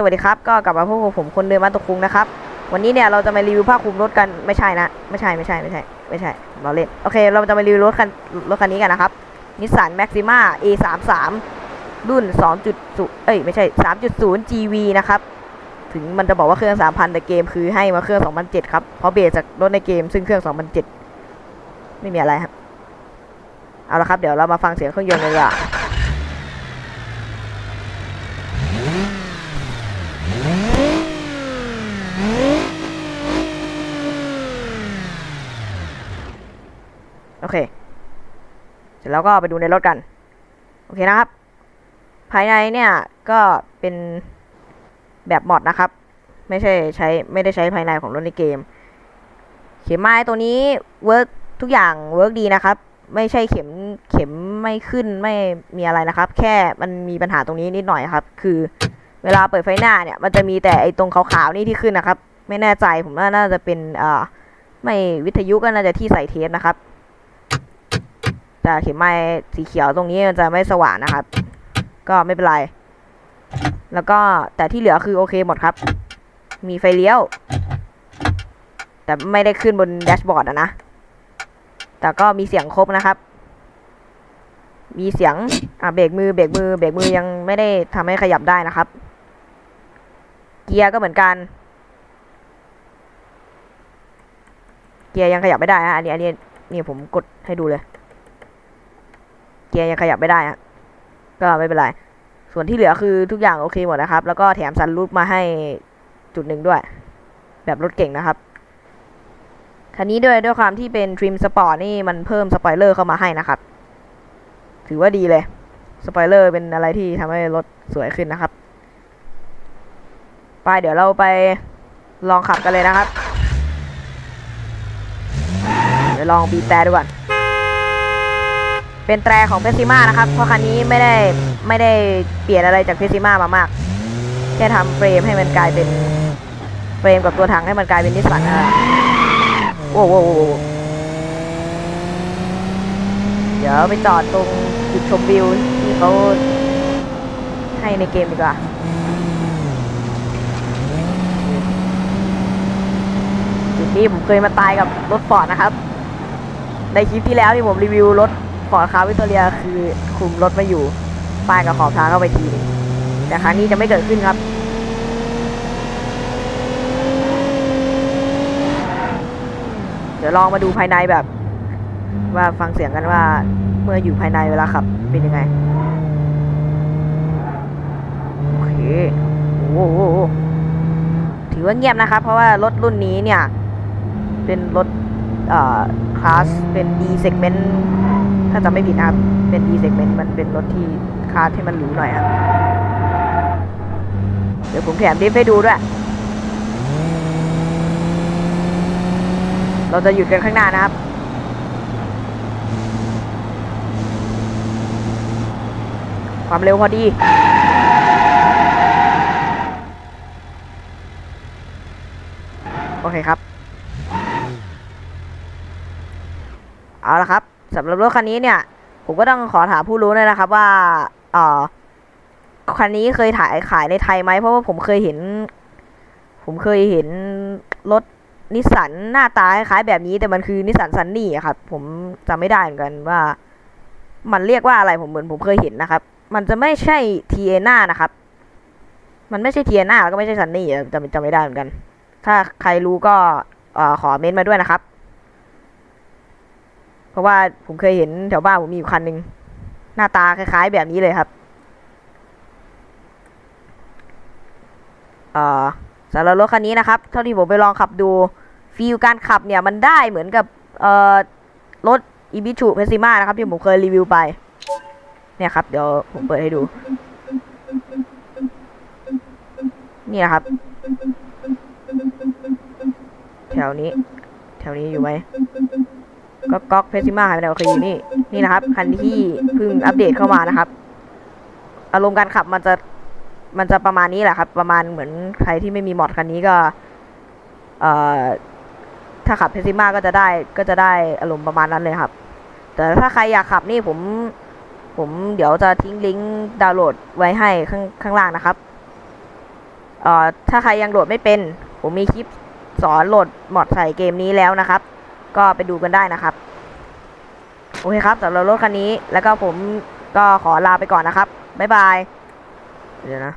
สวัสดีครับก็กลับมาพบกับผมคนเดิมมาตุคุงนะครับ วันนี้เนี่ยเราจะมารีวิวผ้าคลุมรถกันไม่ใช่นะ ไม่ใช่ไม่ใช่ไม่ใช่ ไม่ใช่เราเล่นโอเค เราจะมารีวิวรถคันรถคันนี้กันนะครับนิสสันแม็กซิม่า A33 รุ่น2.0เอ้ยไม่ใช่ 3.0 GV นะครับ ถึงมันจะบอกว่าเครื่อง 3,000 แต่เกมคือให้มาเครื่อง 2007 ครับ เพราะเบสจากรถในเกมซึ่งเครื่อง 2007 ไม่มีอะไรครับ เอาละครับเดี๋ยวเรามาฟังเสียงเครื่องยนต์กันดีกว่า โอ เค เสร็จแล้วก็ไปดูในรถกัน โอเคนะครับ ภายในเนี่ยก็เป็นแบบมอดนะครับ ไม่ใช่ใช้ไม่ได้ใช้ภายในของรถในเกม เข็มไม้ตัวนี้เวิร์กทุกอย่างเวิร์กดีนะครับ ไม่ใช่เข็มเข็มไม่ขึ้นไม่มีอะไรนะครับ แค่มันมีปัญหาตรงนี้นิดหน่อยครับ คือเวลาเปิดไฟหน้าเนี่ย มันจะมีแต่ไอ้ตรงขาวๆนี่ที่ขึ้นนะครับ ไม่แน่ใจผมว่าน่าจะเป็นอ่าไม่วิทยุก็น่าจะที่ใส่เทปนะครับ แต่เข็มไม้สีเขียวตรงนี้มันจะไม่สว่างนะครับ ก็ไม่เป็นไร แล้วก็แต่ที่เหลือคือโอเคหมดครับ มีไฟเลี้ยว แต่ไม่ได้ขึ้นบนแดชบอร์ดอะนะ แต่ก็มีเสียงครบนะครับ มีเสียง อะเบรกมือเบรกมือเบรกมือยังไม่ได้ทำให้ขยับได้นะครับ เกียร์ก็เหมือนกันเกียร์ยังขยับไม่ได้ฮะอันนี้อันนี้นี่ผมกดให้ดูเลย เกียร์ยังขยับไม่ได้อะก็ไม่เป็นไร ส่วนที่เหลือคือทุกอย่างโอเคหมดนะครับ แล้วก็แถมซันรูปมาให้จุดหนึ่งด้วย แบบรถเก่งนะครับ คันนี้ด้วยด้วยความที่เป็นทริมสปอร์ตนี่มันเพิ่มสปอยเลอร์เข้ามาให้นะครับ ถือว่าดีเลย สปอยเลอร์เป็นอะไรที่ทำให้รถสวยขึ้นนะครับ ไปเดี๋ยวเราไปลองขับกันเลยนะครับ เดี๋ยวลองบีบแต่ดูก่อน เป็นแตรของเพซิมานะครับ เพราะคันนี้ไม่ได้ไม่ได้เปลี่ยนอะไรจากเพซิมามามาก แค่ทำเฟรมให้มันกลายเป็นเฟรมกับตัวถังให้มันกลายเป็นนิสสันนะโว้โว้เดี๋ยวไปจอดตรงจุดชมวิวที่เขาให้ในเกมดีกว่าจุดนี้ผมเคยมาตายกับรถฟอร์ดนะครับ ในคลิปที่แล้วที่ผมรีวิวรถ ฟอร์ดคาร์วิตเรียคือคุมรถไม่อยู่ป้ายกับขอบทางเข้าไปทีนึงแต่ครั้งนี้จะไม่เกิดขึ้นครับ เดี๋ยวลองมาดูภายในแบบ ว่าฟังเสียงกันว่าเมื่ออยู่ภายในเวลาขับเป็นยังไง โอเคโอ้โหถือว่าเงียบนะครับ เพราะว่ารถรุ่นนี้เนี่ย เป็นรถเอ่อคลาสเป็น D segment ถ้าจำไม่ผิดนะครับเป็น D segment มันเป็นรถที่คลาสที่มันหรูหน่อยครับเดี๋ยวผมแถมดิฟให้ดูด้วย เราจะหยุดกันข้างหน้านะครับ ความเร็วพอดีโอเคครับ เอาละครับ สำหรับรถคันนี้เนี่ย ผมก็ต้องขอถามผู้รู้เลยนะครับว่าเออคันนี้เคยถ่ายขายในไทยไหมเพราะว่าผมเคยเห็น ผมเคยเห็นรถนิสสันหน้าตาคล้ายแบบนี้แต่มันคือนิสสันซันนี่ครับ ผมจำไม่ได้เหมือนกันว่า มันเรียกว่าอะไรผมเหมือนผมเคยเห็นนะครับ มันจะไม่ใช่ทีเอน่านะครับ มันไม่ใช่ทีเอน่าแล้วก็ไม่ใช่ซันนี่จำจำไม่ได้เหมือนกัน ถ้าใครรู้ก็อขอเม้นต์มาด้วยนะครับ ราะว่าผมเคยเห็นแถวบ้านผมมีอยู่คันหนึ่งหน้าตาคล้ายๆแบบนี้เลยครับอ่อสำหรับรถคันนี้นะครับ เท่าที่ผมไปลองขับดูฟีลการขับเนี่ยมันได้เหมือนกับรถอีบิชูเพซิมานะครับ ที่ผมเคยรีวิวไป เนี่ยครับ เดี๋ยวผมเปิดให้ดู นี่นะครับ แถวนี้ แถวนี้อยู่ไหม ก็ก๊อกเพซิมาหายไปไหนโอเคอยู่นี่นี่นะครับ คันที่เพิ่งอัปเดตเข้ามานะครับ อารมณ์การขับมันจะมันจะประมาณนี้แหละครับ ประมาณเหมือนใครที่ไม่มีมอดคันนี้ก็ เอ่อถ้าขับเพซิมาก็จะได้ก็จะได้อารมณ์ประมาณนั้นเลยครับ แต่ถ้าใครอยากขับนี่ผม ผมเดี๋ยวจะทิ้งลิงก์ดาวน์โหลดไว้ให้ข้างข้างล่างนะครับเอ่อถ้าใครยังโหลดไม่เป็น ผมมีคลิปสอนโหลดมอดใส่เกมนี้แล้วนะครับ ก็ไปดูกันได้นะครับ โอเคครับสำหรับรถคันนี้ แล้วก็ผมก็ขอลาไปก่อนนะครับ บ๊ายบาย เดี๋ยวนะ